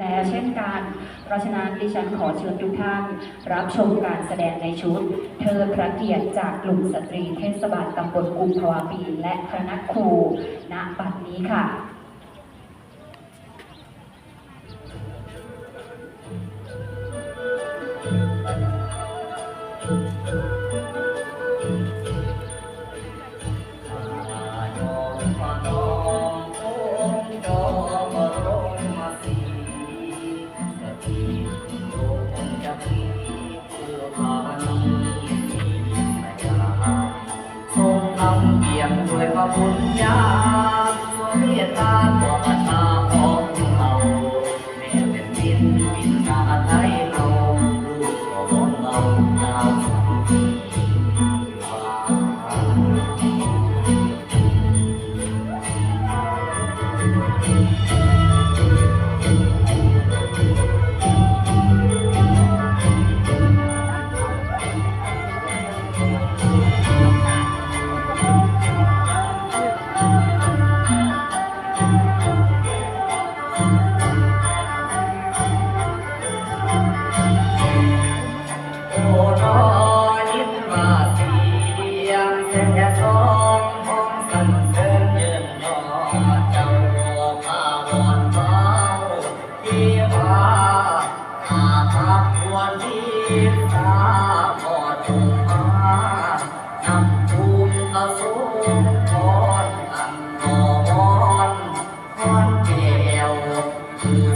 แล้วเช่นกัน เพราะฉะนั้นดิฉันขอเชิญทุกท่าน รับชมการแสดงในชุด เธอพระเกียรติจากกลุ่มสตรีเทศบาลตำบลกุมภาวะปี และคณะครูณบัดนี้ค่ะ ด้ว คือ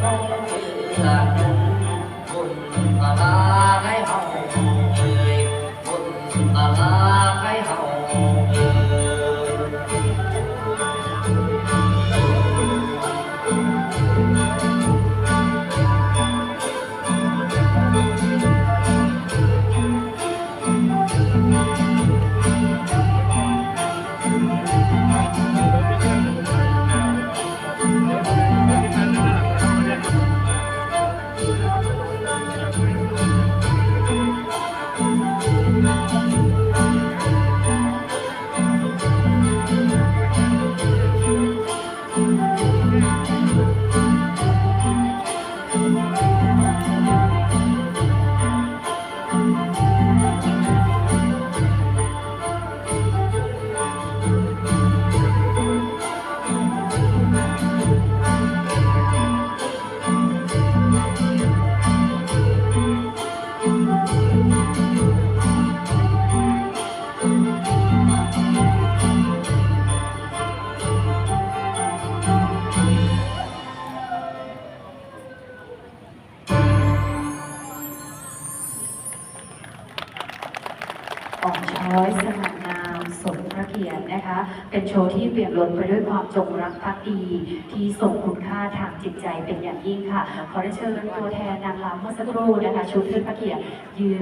พร อ อกช้อยสง่างามสมพระเกียรตินะคะ เป็นโชว์ที่เปลี่ยนล้นไปด้วยความจงรักภักดีที่ส่งคุณค่าทางจิตใจเป็นอย่างยิ่งค่ะ ขอได้เชิญตัวแทนนางรำเมื่อสักครู่นะคะชุดเทิดพระเกียรติยืน